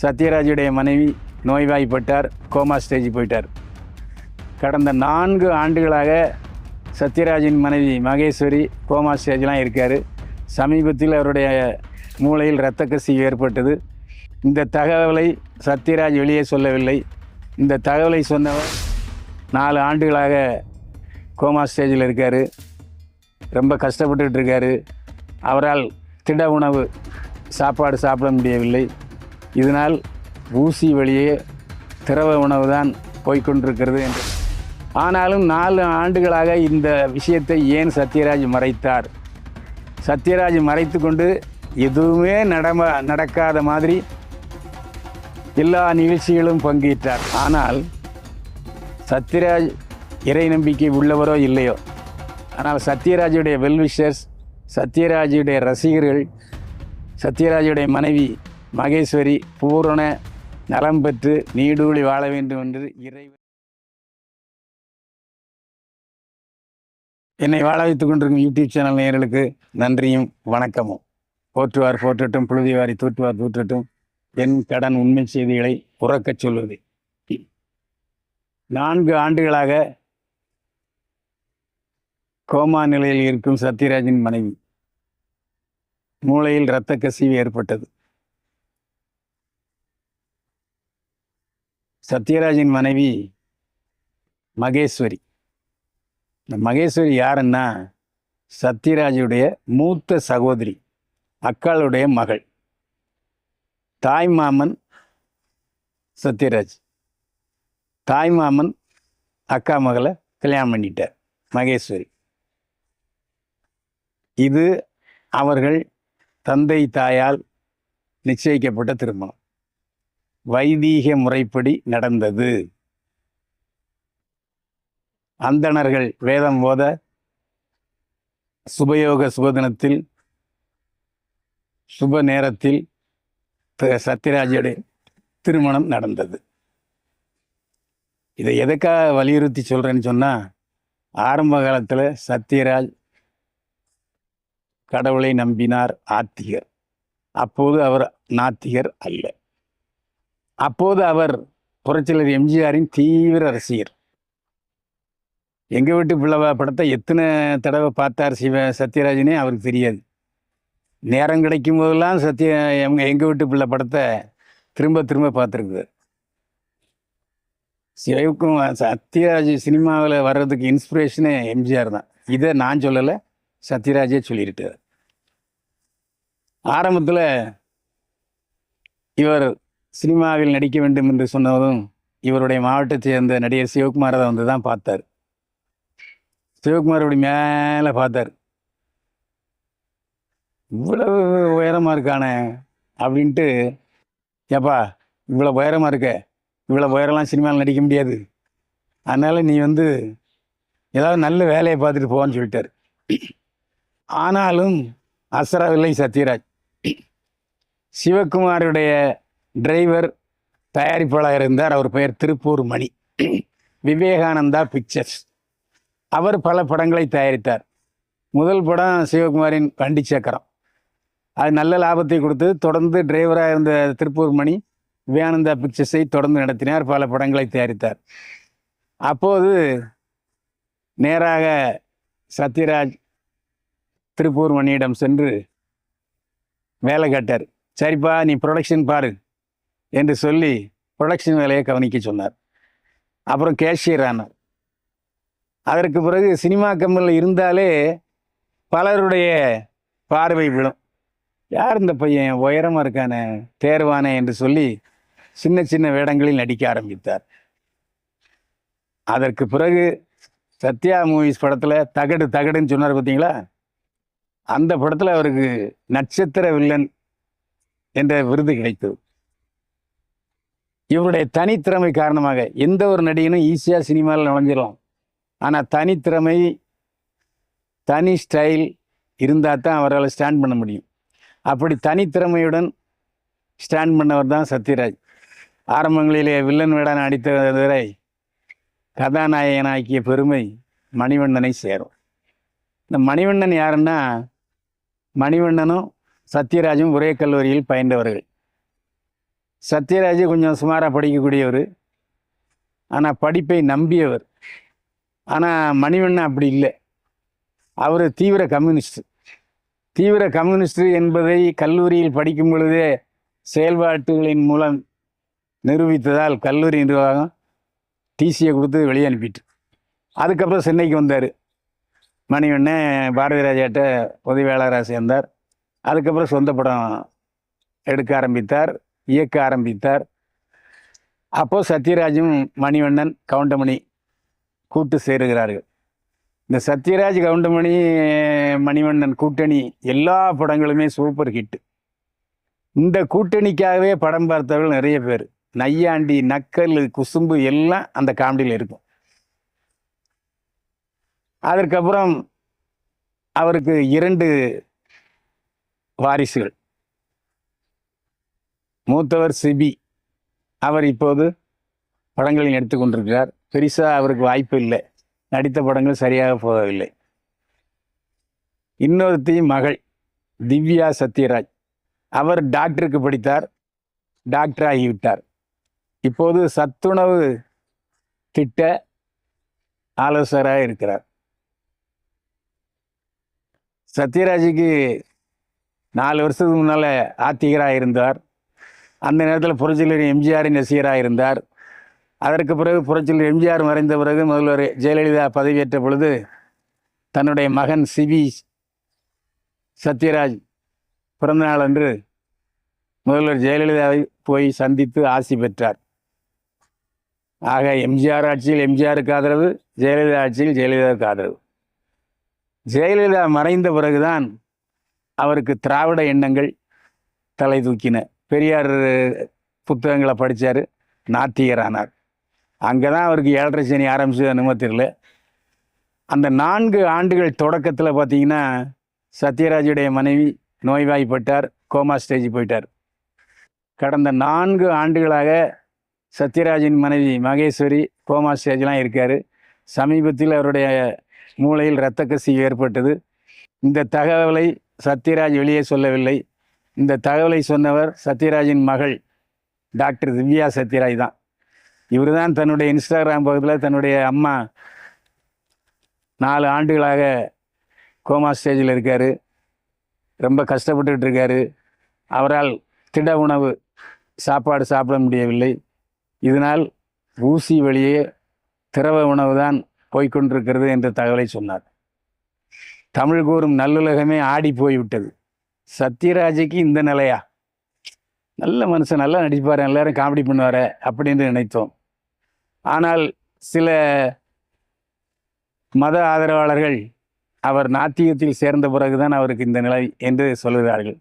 சத்யராஜுடைய மனைவி நோய்வாய்ப்பட்டார் coma stage போயிட்டார். கடந்த நான்கு ஆண்டுகளாக சத்யராஜின் மனைவி மகேஸ்வரி கோமா ஸ்டேஜ்லாம் இருக்கார். சமீபத்தில் அவருடைய மூளையில் இரத்த கசிவு ஏற்பட்டது. இந்த தகவலை சத்யராஜ் வெளியே சொல்லவில்லை. இந்த தகவலை சொன்னவர் நாலு ஆண்டுகளாக கோமா ஸ்டேஜில் இருக்கார். ரொம்ப கஷ்டப்பட்டுட்டு இருக்காரு. அவரால் திட உணவு சாப்பாடு சாப்பிட முடியவில்லை. இதனால் ஊசி வழியே திரவ உணவு தான் போய்க்கொண்டிருக்கிறது என்று. ஆனாலும் நாலு ஆண்டுகளாக இந்த விஷயத்தை ஏன் சத்யராஜ் மறைத்தார்? சத்யராஜ் மறைத்து கொண்டு எதுவுமே நடம நடக்காத மாதிரி எல்லா நிகழ்ச்சிகளும் பங்கேற்றார். ஆனால் சத்யராஜ் இறை நம்பிக்கை உள்ளவரோ இல்லையோ? ஆனால் சத்யராஜுடைய வெல்விஷர்ஸ் சத்யராஜுடைய ரசிகர்கள் சத்யராஜுடைய மனைவி மகேஸ்வரி பூரண நலம் பெற்று நீடூழி வாழ வேண்டும் என்று இறைவன் என்னை வாழ வைத்துக் கொண்டிருக்கும் யூடியூப் சேனல் நேயர்களுக்கு நன்றியும் வணக்கமும். போற்றுவார் போற்றட்டும் புழுதிவாரி தூற்றுவார் தூற்றட்டும். என் கடன் உண்மை செய்திகளை உறக்கச் சொல்வது. நான்கு ஆண்டுகளாக கோமா நிலையில் இருக்கும் சத்யராஜின் மனைவி. மூளையில் இரத்த கசிவு ஏற்பட்டது. சத்யராஜின் மனைவி மகேஸ்வரி. இந்த மகேஸ்வரி யாருன்னா சத்யராஜுடைய மூத்த சகோதரி அக்காளுடைய மகள் தாய் மாமன் சத்யராஜ். தாய் மாமன் அக்கா மகளை கல்யாணம் பண்ணிட்டார் மகேஸ்வரி. இது அவர்கள் தந்தை தாயால் நிச்சயிக்கப்பட்ட திருமணம். வைதீக முறைப்படி நடந்தது. அந்தணர்கள் வேதம் போத சுபயோக சுபதினத்தில் சுப நேரத்தில் சத்யராஜுடைய திருமணம் நடந்தது. இதை எதுக்காக வலியுறுத்தி சொல்கிறேன்னு சொன்னால் ஆரம்ப காலத்தில் சத்யராஜ் கடவுளை நம்பினார் ஆத்திகர். அப்போது அவர் நாத்திகர் அல்ல. அப்போது அவர் புரட்சியாளர் எம்ஜிஆரின் தீவிர ரசிகர். எங்கள் வீட்டு பிள்ளை படத்தை எத்தனை தடவை பார்த்தார் சிவ சத்யராஜனே அவருக்கு தெரியாது. நேரம் கிடைக்கும் போதெல்லாம் சத்ய எங்க எங்கள் வீட்டு பிள்ளை படத்தை திரும்ப திரும்ப பார்த்துருக்குது சிவக்கும் சத்யராஜ் சினிமாவில் வர்றதுக்கு இன்ஸ்பிரேஷனே எம்ஜிஆர் தான். இதை நான் சொல்லலை சத்யராஜே சொல்லியிருக்கார் ஆரம்பத்தில் இவர் சினிமாவில் நடிக்க வேண்டும் என்று சொன்னதும் இவருடைய மாவட்டத்தை சேர்ந்த நடிகர் சிவகுமாரை வந்து தான் பார்த்தார். சிவகுமார் அப்படி மேலே பார்த்தார். இவ்வளவு உயரமாக இருக்கானே அப்படின்ட்டு ஏப்பா இவ்வளோ உயரமாக இருக்க இவ்வளோ உயரம்லாம் சினிமாவில் நடிக்க முடியாது. அதனால் நீ வந்து ஏதாவது நல்ல வேலையை பார்த்துட்டு போவான்னு சொல்லிட்டார். ஆனாலும் அசரவில்லை சத்யராஜ். சிவகுமாருடைய டிரைவர் தயாரிப்பாளர் இருந்தார் அவர் பெயர் திருப்பூர் மணி. விவேகானந்தா பிக்சர்ஸ். அவர் பல படங்களை தயாரித்தார். முதல் படம் சிவகுமாரின் வண்டி சக்கரம். அது நல்ல லாபத்தை கொடுத்து தொடர்ந்து டிரைவராக இருந்த திருப்பூர் மணி விவேகானந்தா பிக்சர்ஸை தொடர்ந்து நடத்தினார். பல படங்களை தயாரித்தார். அப்போது நேராக சத்யராஜ் திருப்பூர் மணியிடம் சென்று வேலை கேட்டார். சரிப்பா நீ ப்ரொடக்ஷன் பாரு. என்று சொல்லி ப்ரொடக்ஷன் வேலையை கவனிக்க சொன்னார். அப்புறம் கேஷியர் ஆனார். அதற்கு பிறகு சினிமா கம்பெனியில் இருந்தாலே பலருடைய பார்வை விழும். யார் இந்த பையன்? உயரமாக இருக்கானே தேர்வானே என்று சொல்லி சின்ன சின்ன வேடங்களில் நடிக்க ஆரம்பித்தார். அதற்கு பிறகு சத்யா மூவிஸ் படத்தில் தகடு தகடுன்னு சொன்னார் பார்த்தீங்களா? அந்த படத்தில் அவருக்கு நட்சத்திர வில்லன் என்ற விருது கிடைத்தது. இவருடைய தனித்திறமை காரணமாக எந்த ஒரு நடிகனும் ஈஸியாக சினிமாவில் நுழைஞ்சிடலாம். ஆனால் தனித்திறமை தனி ஸ்டைல் இருந்தால் தான் அவரால் ஸ்டாண்ட் பண்ண முடியும். அப்படி தனித்திறமையுடன் ஸ்டாண்ட் பண்ணவர் தான் சத்யராஜ். ஆரம்பங்களிலே வில்லன் வேடான அடித்தவரை கதாநாயகனாக்கிய பெருமை மணிவண்ணனை சேரும். இந்த மணிவண்ணன் யாருன்னா மணிவண்ணனும் சத்யராஜும் ஒரே கல்லூரியில் பயின்றவர்கள். சத்யராஜ் கொஞ்சம் சுமாராக படிக்கக்கூடியவர். ஆனால் படிப்பை நம்பியவர். ஆனால் மணிவண்ணன் அப்படி இல்லை. அவர் தீவிர கம்யூனிஸ்ட். தீவிர கம்யூனிஸ்ட் என்பதை கல்லூரியில் படிக்கும் பொழுதே செயல்பாட்டுகளின் மூலம் நிரூபித்ததால் கல்லூரி நிர்வாகம் டிசியை கொடுத்து வெளியே அனுப்பிட்டு. அதுக்கப்புறம் சென்னைக்கு வந்தார். மணிவண்ணன் பாரதி ராஜாட்ட உதவியாளராக சேர்ந்தார். அதுக்கப்புறம் சொந்த படம் எடுக்க ஆரம்பித்தார். இயக்க ஆரம்பித்தார். அப்போது சத்யராஜும் மணிவண்ணன் கவுண்டமணி கூட்டு சேருகிறார்கள். இந்த சத்யராஜ் கவுண்டமணி மணிவண்ணன் கூட்டணி எல்லா படங்களுமே சூப்பர் ஹிட் இந்த கூட்டணிக்காகவே படம் பார்த்தவர்கள் நிறைய பேர். நையாண்டி நக்கல் குசும்பு எல்லாம் அந்த காமெடியில் இருக்கும். அதற்கப்புறம் அவருக்கு இரண்டு வாரிசுகள். மூத்தவர் சிபி. அவர் இப்போது படங்களில் எடுத்துக்கொண்டிருக்கிறார் பெருசாக அவருக்கு வாய்ப்பு இல்லை. நடித்த படங்கள் சரியாக போகவில்லை. இன்னொருத்தி மகள் திவ்யா சத்யராஜ். அவர் டாக்டருக்கு படித்தார். டாக்டர் ஆகிவிட்டார் இப்போது சத்துணவு திட்ட ஆலோசகராக இருக்கிறார். சத்யராஜுக்கு நாலு வருஷத்துக்கு முன்னால் ஆத்திகராக இருந்தார் அந்த நேரத்தில் புரட்சியலர் எம்ஜிஆரின் ரசிகராக இருந்தார். அதற்கு பிறகு புரட்சியலர் எம்ஜிஆர் மறைந்த பிறகு முதல்வர் ஜெயலலிதா பதவியேற்ற பொழுது தன்னுடைய மகன் சிவி சத்யராஜ் பிறந்தநாள் அன்று முதல்வர் ஜெயலலிதாவை போய் சந்தித்து ஆசி பெற்றார். ஆக எம்ஜிஆர் ஆட்சியில் எம்ஜிஆருக்கு ஆதரவு ஜெயலலிதா ஆட்சியில் ஜெயலலிதாவுக்கு ஆதரவு. ஜெயலலிதா மறைந்த பிறகுதான் அவருக்கு திராவிட எண்ணங்கள் தலை தூக்கின. பெரியார் புத்தகங்களை படித்தார் நாத்திகரானார். அங்கே தான் அவருக்கு ஏழரை சனி ஆரம்பிச்சது என்னமோ தெரியல. அந்த நான்கு ஆண்டுகள் தொடக்கத்தில் பார்த்தீங்கன்னா சத்யராஜுடைய மனைவி நோய்வாய்ப்பட்டார் கோமா ஸ்டேஜ் போயிட்டார். கடந்த நான்கு ஆண்டுகளாக சத்யராஜின் மனைவி மகேஸ்வரி கோமா ஸ்டேஜ்லாம் இருக்கார். சமீபத்தில் அவருடைய மூளையில் இரத்த கசிவு ஏற்பட்டது. இந்த தகவலை சத்யராஜ் வெளியே சொல்லவில்லை. இந்த தகவலை சொன்னவர் சத்யராஜின் மகள் டாக்டர் திவ்யா சத்யராஜ் தான். இவர் தான் தன்னுடைய இன்ஸ்டாகிராம் பக்கத்தில் தன்னுடைய அம்மா நாலு ஆண்டுகளாக கோமா ஸ்டேஜில் இருக்கார். ரொம்ப கஷ்டப்பட்டுக்கிட்டு இருக்காரு. அவரால் திட உணவு சாப்பாடு சாப்பிட முடியவில்லை. இதனால் ஊசி வழியே திரவ உணவு தான் போய்கொண்டிருக்கிறது என்ற தகவலை சொன்னார். தமிழ் கூறும் நல்லுலகமே ஆடி போய்விட்டது. சத்யராஜுக்கு இந்த நிலையா? நல்ல மனுஷன் நல்லா நடிப்பார் எல்லாரும் காமெடி பண்ணுவார் அப்படின்னு நினைத்தோம். ஆனால் சில மத ஆதரவாளர்கள் அவர் நாத்தியத்தில் சேர்ந்த பிறகுதான் அவருக்கு இந்த நிலை என்று சொல்கிறார்கள்.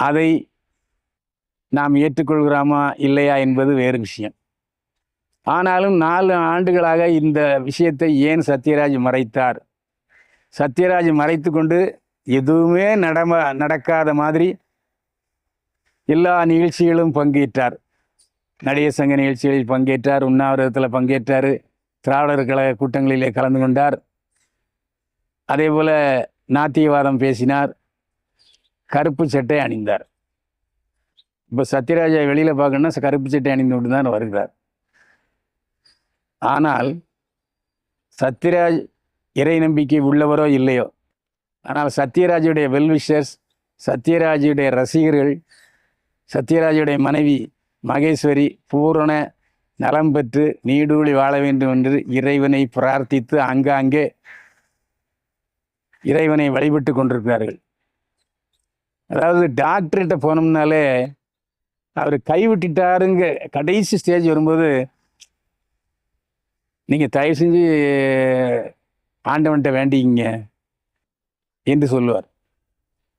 அதை நாம் ஏற்றுக்கொள்கிறோமா இல்லையா என்பது வேறு விஷயம். ஆனாலும் நாலு ஆண்டுகளாக இந்த விஷயத்தை ஏன் சத்யராஜ் மறைத்தார்? சத்யராஜ் மறைத்து கொண்டு எதுவுமே நடம நடக்காத மாதிரி எல்லா நிகழ்ச்சிகளும் பங்கேற்றார். நடிகர் சங்க நிகழ்ச்சிகளில் பங்கேற்றார் உண்ணாவிரதத்தில் பங்கேற்றார் திராவிடர் கழக கூட்டங்களிலே கலந்து கொண்டார். அதே போல் நாத்தியவாதம் பேசினார் கருப்பு சட்டை அணிந்தார். இப்போ சத்யராஜா வெளியில் பார்க்கணுன்னா கருப்பு சட்டை அணிந்து கொண்டு தான் வருகிறார். ஆனால் சத்யராஜ் இறை நம்பிக்கை உள்ளவரோ இல்லையோ ஆனால் சத்யராஜுடைய வெல்விஷர்ஸ் சத்யராஜுடைய ரசிகர்கள் சத்யராஜுடைய மனைவி மகேஸ்வரி பூரண நலம் பெற்று நீடூழி வாழ வேண்டும் என்று இறைவனை பிரார்த்தித்து அங்காங்கே இறைவனை வழிபட்டு கொண்டிருக்கிறார்கள். அதாவது டாக்டர்கிட்ட போனோம்னாலே அவர் கைவிட்டுட்டாருங்க கடைசி ஸ்டேஜ் வரும்போது நீங்கள் தயவு செஞ்சு ஆண்டவன்கிட்ட வேண்டிக்கிங்க. என்று சொல்லுவார்.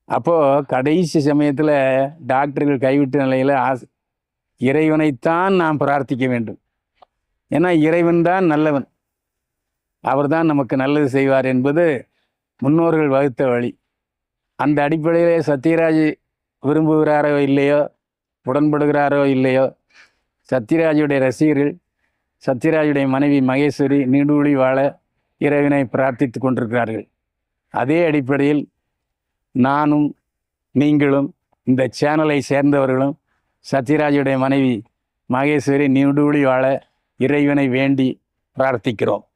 அப்போது கடைசி சமயத்தில் டாக்டர்கள் கைவிட்ட நிலையில் ஆஸ் இறைவனைத்தான் நாம் பிரார்த்திக்க வேண்டும். ஏன்னா இறைவன் தான் நல்லவன். அவர்தான் நமக்கு நல்லது செய்வார் என்பது முன்னோர்கள் வகுத்த வழி. அந்த அடிப்படையிலே சத்யராஜ் விரும்புகிறாரோ இல்லையோ உடன்படுகிறாரோ இல்லையோ சத்யராஜுடைய ரசிகர்கள் சத்யராஜுடைய மனைவி மகேஸ்வரி நீடூழி வாழ இறைவனை பிரார்த்தித்து கொண்டிருக்கிறார்கள். அதே அடிப்படையில் நானும் நீங்களும் இந்த சேனலை சேர்ந்தவர்களும் சத்யராஜுடைய மனைவி மகேஸ்வரி நீடூழி வாழ இறைவனை வேண்டி பிரார்த்திக்கிறோம்.